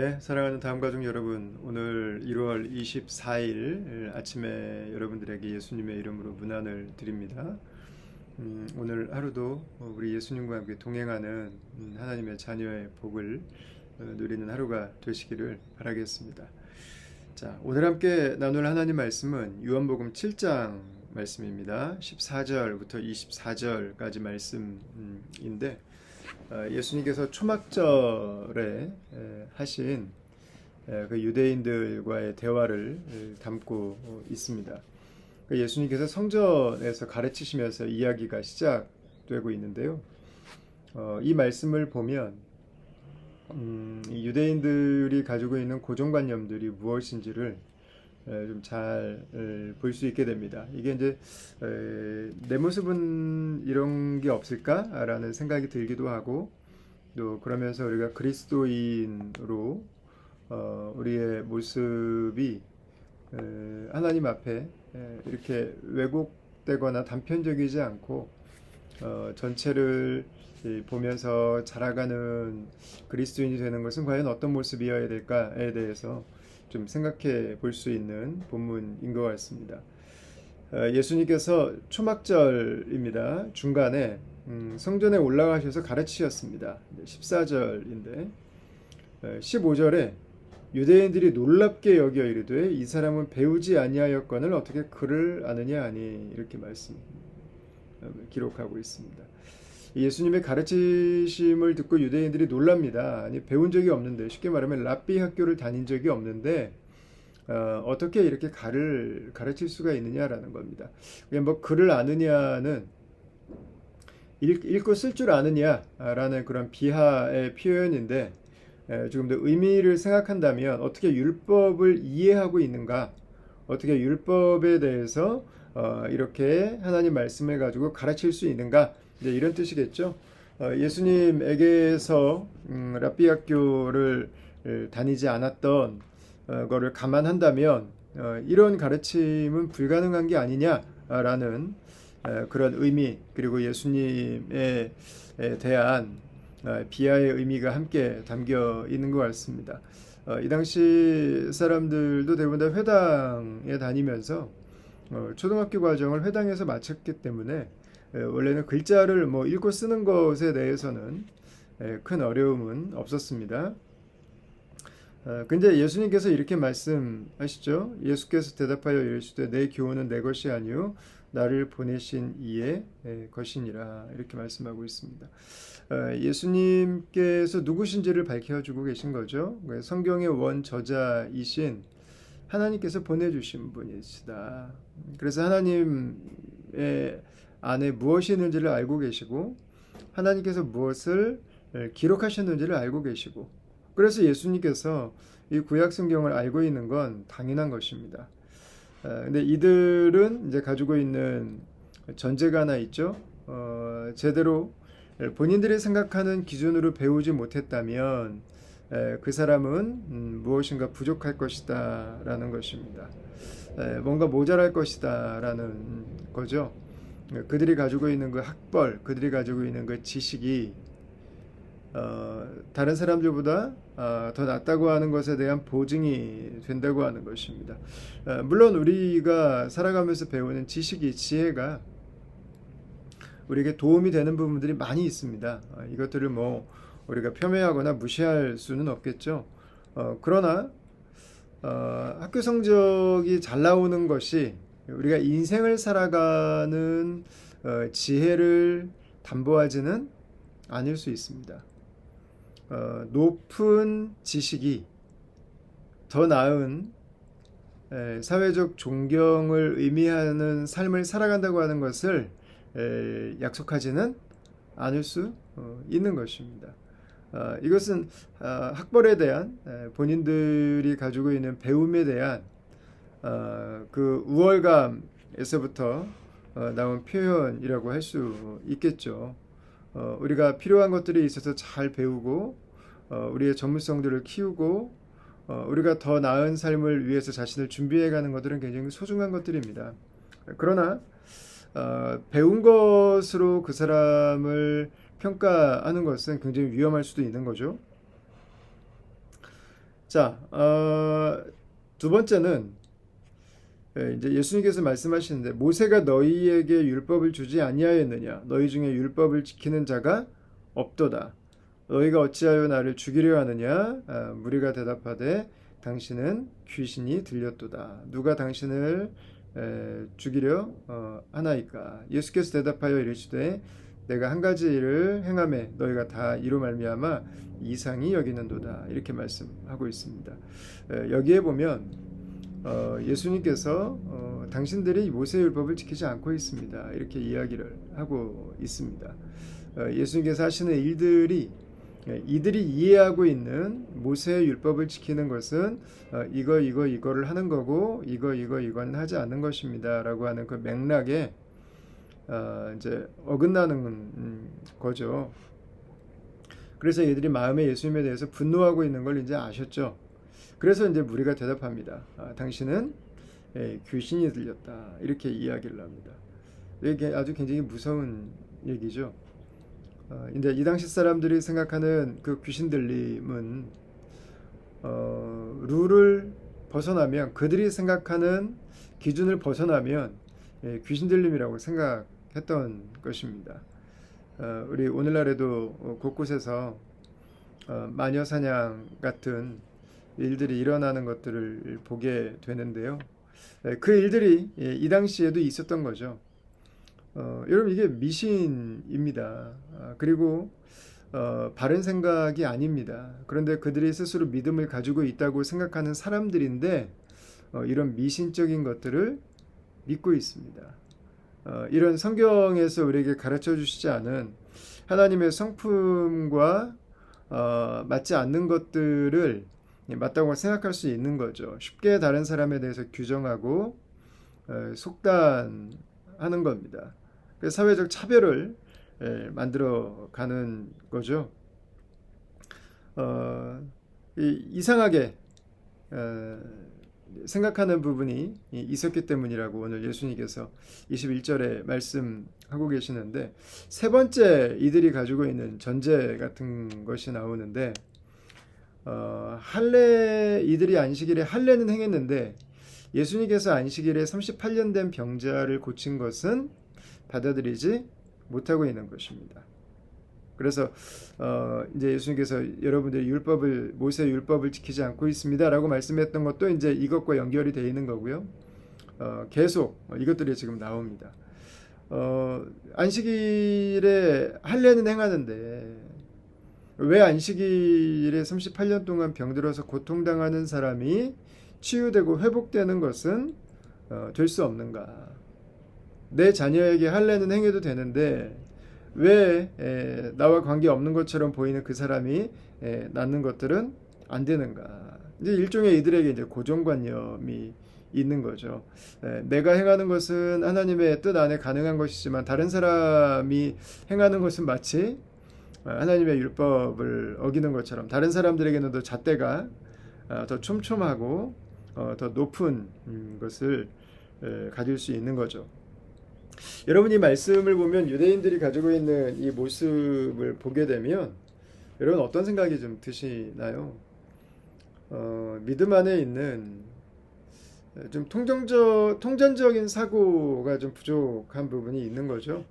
네, 사랑하는 다음 가족 여러분, 오늘 1월 24일 아침에 여러분들에게 예수님의 이름으로 문안을 드립니다. 음, 오늘 하루도 우리 예수님과 함께 동행하는 음, 하나님의 자녀의 복을 어, 누리는 하루가 되시기를 바라겠습니다. 자, 오늘 함께 나눌 하나님 말씀은 요한복음 7장 말씀입니다. 14절부터 24절까지 말씀인데 어, 예수님께서 초막절에 하신 그 유대인들과의 대화를 담고 있습니다. 그 예수님께서 성전에서 가르치시면서 이야기가 시작되고 있는데요. 어, 이 말씀을 보면 음, 유대인들이 가지고 있는 고정관념들이 무엇인지를 좀 잘 볼 수 있게 됩니다. 이게 이제 내 모습은 이런 게 없을까라는 생각이 들기도 하고 또 그러면서 우리가 그리스도인으로 어, 우리의 모습이 하나님 앞에 이렇게 왜곡되거나 단편적이지 않고 어, 전체를 보면서 자라가는 그리스도인이 되는 것은 과연 어떤 모습이어야 될까에 대해서 좀 생각해 볼 수 있는 본문인 것 같습니다. 어, 예수님께서 초막절입니다. 중간에 음, 성전에 올라가셔서 가르치셨습니다. 14절인데 15절에 유대인들이 놀랍게 여겨 이르되 이 사람은 배우지 아니하였거늘 어떻게 그를 아느냐 하니 이렇게 말씀 어, 기록하고 있습니다. 예수님의 가르치심을 듣고 유대인들이 놀랍니다. 아니 배운 적이 없는데 쉽게 말하면 랍비 학교를 다닌 적이 없는데 어, 떻게 이렇게 가를 가르칠 수가 있느냐라는 겁니다. 뭐 글을 아느냐는 읽, 고 쓸 줄 아느냐라는 그런 비하의 표현인데 에, 조금 더 의미를 생각한다면 어떻게 율법을 이해하고 있는가, 어떻게 율법에 대해서 어, 이렇게 하나님 말씀을 가지고 가르칠 수 있는가 이제 이런 뜻이겠죠. 어, 예수님에게서 음, 랍비 학교를 다니지 않았던 어, 거를 감안한다면 어, 이런 가르침은 불가능한 게 아니냐라는 어, 그런 의미 그리고 예수님에 대한 어, 비하의 의미가 함께 담겨 있는 것 같습니다. 어, 이 당시 사람들도 대부분 다 회당에 다니면서 어, 초등학교 과정을 회당에서 마쳤기 때문에 원래는 글자를 뭐 읽고 쓰는 것에 대해서는 큰 어려움은 없었습니다. 근데 예수님께서 이렇게 말씀하시죠. 예수께서 대답하여 이르시되 내 교훈은 내 것이 아니요 나를 보내신 이의 것이니라 이렇게 말씀하고 있습니다. 예수님께서 누구신지를 밝혀주고 계신 거죠. 성경의 원 저자이신 하나님께서 보내주신 분이시다. 그래서 하나님의 안에 무엇이 있는지를 알고 계시고 하나님께서 무엇을 기록하셨는지를 알고 계시고 그래서 예수님께서 이 구약 성경을 알고 있는 건 당연한 것입니다. 근데 이들은 이제 가지고 있는 전제가 하나 있죠. 어, 제대로 본인들이 생각하는 기준으로 배우지 못했다면 그 사람은 음, 무엇인가 부족할 것이다 라는 것입니다. 뭔가 모자랄 것이다 라는 거죠. 그들이 가지고 있는 그 학벌, 그들이 가지고 있는 그 지식이 어, 다른 사람들보다 어, 더 낫다고 하는 것에 대한 보증이 된다고 하는 것입니다. 어, 물론 우리가 살아가면서 배우는 지식이 지혜가 우리에게 도움이 되는 부분들이 많이 있습니다. 어, 이것들을 뭐 우리가 폄훼하거나 무시할 수는 없겠죠. 어, 그러나 어, 학교 성적이 잘 나오는 것이 우리가 인생을 살아가는 어, 지혜를 담보하지는 않을 수 있습니다. 어, 높은 지식이 더 나은 에, 사회적 존경을 의미하는 삶을 살아간다고 하는 것을 에, 약속하지는 않을 수 어, 있는 것입니다. 어, 이것은 어, 학벌에 대한 에, 본인들이 가지고 있는 배움에 대한 어, 그 우월감에서부터 어, 나온 표현이라고 할 수 있겠죠. 어, 우리가 필요한 것들이 있어서 잘 배우고 어, 우리의 전문성들을 키우고 어, 우리가 더 나은 삶을 위해서 자신을 준비해가는 것들은 굉장히 소중한 것들입니다. 그러나 어, 배운 것으로 그 사람을 평가하는 것은 굉장히 위험할 수도 있는 거죠. 자, 어, 두 번째는 예, 이제 예수님께서 말씀하시는데 모세가 너희에게 율법을 주지 아니하였느냐? 너희 중에 율법을 지키는 자가 없도다. 너희가 어찌하여 나를 죽이려 하느냐? 아, 무리가 대답하되 당신은 귀신이 들렸도다. 누가 당신을 에, 죽이려 어, 하나이까? 예수께서 대답하여 이르시되 내가 한 가지 일을 행함에 너희가 다 이로 말미암아 이상히 여기는도다. 이렇게 말씀하고 있습니다. 에, 여기에 보면 어, 예수님께서 어, 당신들이 모세 율법을 지키지 않고 있습니다. 이렇게 이야기를 하고 있습니다. 어, 예수님께서 하시는 일들이 예, 이들이 이해하고 있는 모세의 율법을 지키는 것은 어, 이거 이거 이거를 하는 거고 이거 이거 이건 하지 않는 것입니다라고 하는 그 맥락에 어, 이제 어긋나는 음, 거죠. 그래서 이들이 마음에 예수님에 대해서 분노하고 있는 걸 이제 아셨죠. 그래서 이제 무리가 대답합니다. 아, 당신은 예, 귀신이 들렸다 이렇게 이야기를 합니다. 이게 아주 굉장히 무서운 얘기죠. 어, 이제 이 당시 사람들이 생각하는 그 귀신 들림은 어, 룰을 벗어나면 그들이 생각하는 기준을 벗어나면 예, 귀신 들림이라고 생각 했던 것입니다. 어, 우리 오늘날에도 어, 곳곳에서 어, 마녀 사냥 같은 일들이 일어나는 것들을 보게 되는데요. 예, 그 일들이 예, 이 당시에도 있었던 거죠. 어, 여러분 이게 미신입니다. 아, 그리고 어, 바른 생각이 아닙니다. 그런데 그들이 스스로 믿음을 가지고 있다고 생각하는 사람들인데 어, 이런 미신적인 것들을 믿고 있습니다. 어, 이런 성경에서 우리에게 가르쳐 주시지 않은 하나님의 성품과 어, 맞지 않는 것들을 맞다고 생각할 수 있는 거죠. 쉽게 다른 사람에 대해서 규정하고 어, 속단하는 겁니다. 그 사회적 차별을 예, 만들어 가는 거죠. 어, 이, 상하게 어, 생각하는 부분이 있었기 때문이라고 오늘 예수님께서 21절에 말씀하고 계시는데 세 번째 이들이 가지고 있는 전제 같은 것이 나오는데 어, 할례 이들이 안식일에 할례는 행했는데 예수님께서 안식일에 38년 된 병자를 고친 것은 받아들이지 못하고 있는 것입니다. 그래서 어, 이제 예수님께서 여러분들이 율법을 모세 율법을 지키지 않고 있습니다라고 말씀했던 것도 이제 이것과 연결이 되어 있는 거고요. 어, 계속 이것들이 지금 나옵니다. 어, 안식일에 할례는 행하는데 왜 안식일에 38년 동안 병들어서 고통당하는 사람이 치유되고 회복되는 것은 어, 될 수 없는가? 내 자녀에게 할례는 행해도 되는데 왜 에, 나와 관계 없는 것처럼 보이는 그 사람이 에, 낫는 것들은 안 되는가? 이제 일종의 이들에게 이제 고정관념이 있는 거죠. 에, 내가 행하는 것은 하나님의 뜻 안에 가능한 것이지만 다른 사람이 행하는 것은 마치 어, 하나님의 율법을 어기는 것처럼 다른 사람들에게는 더 잣대가 어, 더 촘촘하고 어, 더 높은 음, 것을 가질 수 있는 거죠. 여러분 이 말씀을 보면 유대인들이 가지고 있는 이 모습을 보게 되면 여러분 어떤 생각이 좀 드시나요? 어, 믿음 안에 있는 좀 통정적 통전적인 사고가 좀 부족한 부분이 있는 거죠.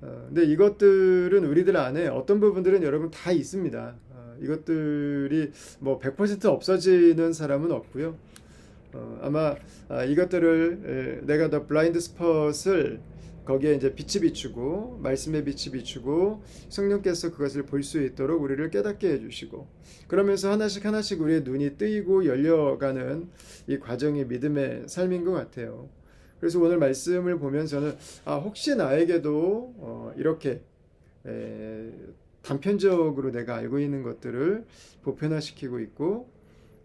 어, 근데 이것들은 우리들 안에 어떤 부분들은 여러분 다 있습니다. 어, 이것들이 뭐 100% 없어지는 사람은 없고요. 어, 아마 아, 이것들을 에, 내가 더 블라인드 스폿을 거기에 이제 빛이 비추고 말씀의 빛이 비추고 성령께서 그것을 볼 수 있도록 우리를 깨닫게 해주시고 그러면서 하나씩 하나씩 우리의 눈이 뜨이고 열려가는 이 과정이 믿음의 삶인 것 같아요. 그래서 오늘 말씀을 보면서는 아 혹시 나에게도 어, 이렇게 에, 단편적으로 내가 알고 있는 것들을 보편화시키고 있고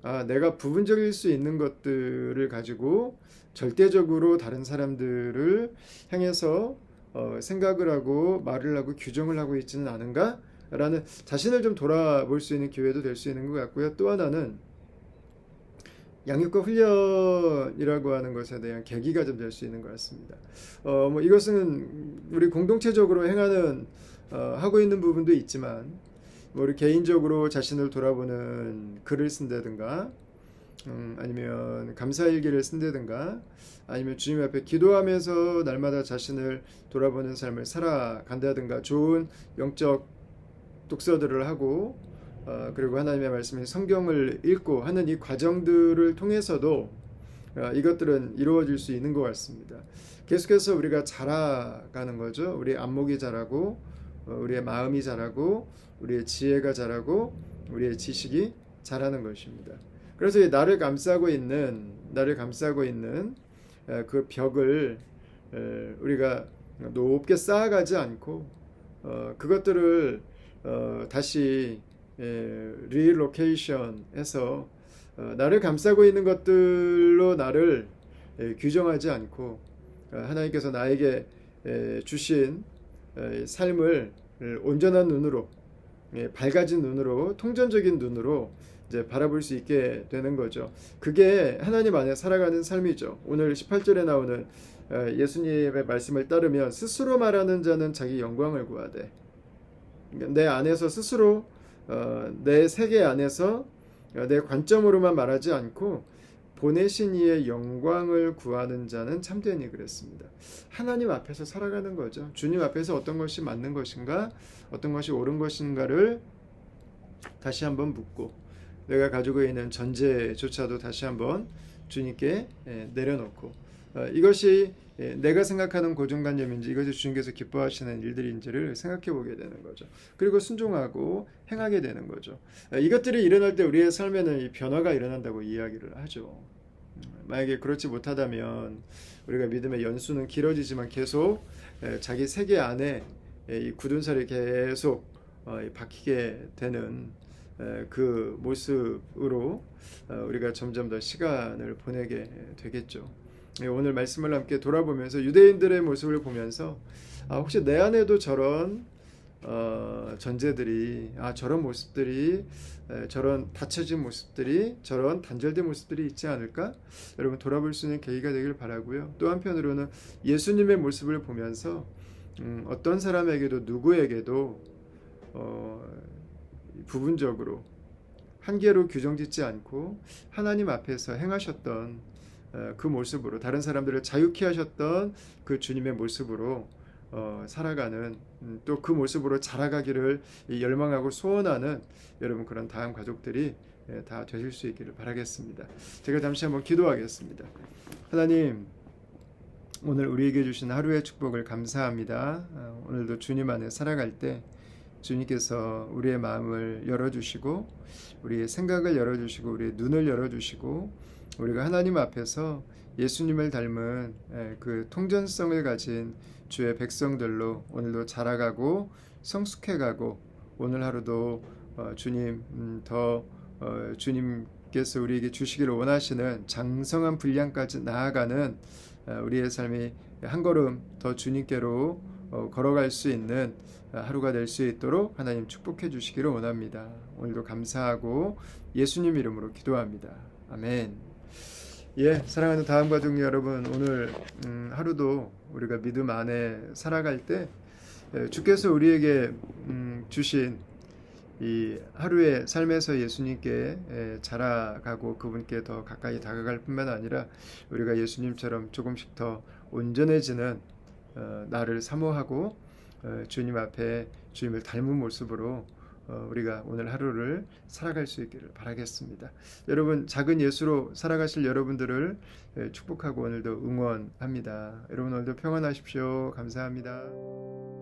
아, 내가 부분적일 수 있는 것들을 가지고 절대적으로 다른 사람들을 향해서 어, 생각을 하고 말을 하고 규정을 하고 있지는 않은가? 라는 자신을 좀 돌아볼 수 있는 기회도 될 수 있는 것 같고요. 또 하나는 양육과 훈련이라고 하는 것에 대한 계기가 좀 될 수 있는 것 같습니다. 어, 뭐 이것은 우리 공동체적으로 행하는 어, 하고 있는 부분도 있지만 뭐 우리 개인적으로 자신을 돌아보는 글을 쓴다든가 음, 아니면 감사일기를 쓴다든가 아니면 주님 앞에 기도하면서 날마다 자신을 돌아보는 삶을 살아간다든가 좋은 영적 독서들을 하고 어, 그리고 하나님의 말씀인 성경을 읽고 하는 이 과정들을 통해서도 어, 이것들은 이루어질 수 있는 것 같습니다. 계속해서 우리가 자라가는 거죠. 우리 안목이 자라고 어, 우리의 마음이 자라고 우리의 지혜가 자라고 우리의 지식이 자라는 것입니다. 그래서 이 나를 감싸고 있는 나를 감싸고 있는 에, 그 벽을 에, 우리가 높게 쌓아가지 않고 어, 그것들을 어, 다시 에, 리로케이션해서 어, 나를 감싸고 있는 것들로 나를 에, 규정하지 않고 어, 하나님께서 나에게 에, 주신 에, 삶을 온전한 눈으로 예, 밝아진 눈으로 통전적인 눈으로 이제 바라볼 수 있게 되는 거죠. 그게 하나님 안에 살아가는 삶이죠. 오늘 18절에 나오는 어, 예수님의 말씀을 따르면 스스로 말하는 자는 자기 영광을 구하되 그러니까 내 안에서 스스로 어, 내 세계 안에서 어, 내 관점으로만 말하지 않고 보내신 이의 영광을 구하는 자는 참되니 그랬습니다. 하나님 앞에서 살아가는 거죠. 주님 앞에서 어떤 것이 맞는 것인가, 어떤 것이 옳은 것인가를 다시 한번 묻고 내가 가지고 있는 전제조차도 다시 한번 주님께 예, 내려놓고 어, 이것이 예, 내가 생각하는 고정관념인지 이것이 주님께서 기뻐하시는 일들인지를 생각해 보게 되는 거죠. 그리고 순종하고 행하게 되는 거죠. 어, 이것들이 일어날 때 우리의 삶에는 이 변화가 일어난다고 이야기를 하죠. 음, 만약에 그렇지 못하다면 우리가 믿음의 연수는 길어지지만 계속 에, 자기 세계 안에 에, 이 굳은 살이 계속 어, 이 박히게 되는 에, 그 모습으로 어, 우리가 점점 더 시간을 보내게 되겠죠. 예, 오늘 말씀을 함께 돌아보면서 유대인들의 모습을 보면서 아, 혹시 내 안에도 저런 어, 전제들이 아 저런 모습들이 에, 저런 닫혀진 모습들이 저런 단절된 모습들이 있지 않을까? 여러분 돌아볼 수 있는 계기가 되길 바라고요. 또 한편으로는 예수님의 모습을 보면서 음, 어떤 사람에게도 누구에게도 어, 부분적으로 한계로 규정짓지 않고 하나님 앞에서 행하셨던 어, 그 모습으로 다른 사람들을 자유케 하셨던 그 주님의 모습으로 어, 살아가는 음, 또그 모습으로 자라가기를 열망하고 소원하는 여러분 그런 다음 가족들이 예, 다 되실 수 있기를 바라겠습니다. 제가 잠시 한번 기도하겠습니다. 하나님 오늘 우리에게 주신 하루의 축복을 감사합니다. 어, 오늘도 주님 안에 살아갈 때 주님께서 우리의 마음을 열어주시고 우리의 생각을 열어주시고 우리의 눈을 열어주시고 우리가 하나님 앞에서 예수님을 닮은 예, 그 통전성을 가진 주의 백성들로 오늘도 자라가고 성숙해가고 오늘 하루도 어, 주님 음, 더 어, 주님께서 우리에게 주시기를 원하시는 장성한 분량까지 나아가는 어, 우리의 삶이 한 걸음 더 주님께로 걸어갈 수 있는 하루가 될 수 있도록 하나님 축복해 주시기를 원합니다. 오늘도 감사하고 예수님 이름으로 기도합니다. 아멘. 예, 사랑하는 다음 가족 여러분, 오늘 음, 하루도 우리가 믿음 안에 살아갈 때 예, 주께서 우리에게 음, 주신 이 하루의 삶에서 예수님께 예, 자라가고 그분께 더 가까이 다가갈 뿐만 아니라 우리가 예수님처럼 조금씩 더 온전해지는 어, 나를 사모하고 어, 주님 앞에 주님을 닮은 모습으로 어, 우리가 오늘 하루를 살아갈 수 있기를 바라겠습니다. 여러분 작은 예수로 살아가실 여러분들을 예, 축복하고 오늘도 응원합니다. 여러분 오늘도 평안하십시오. 감사합니다.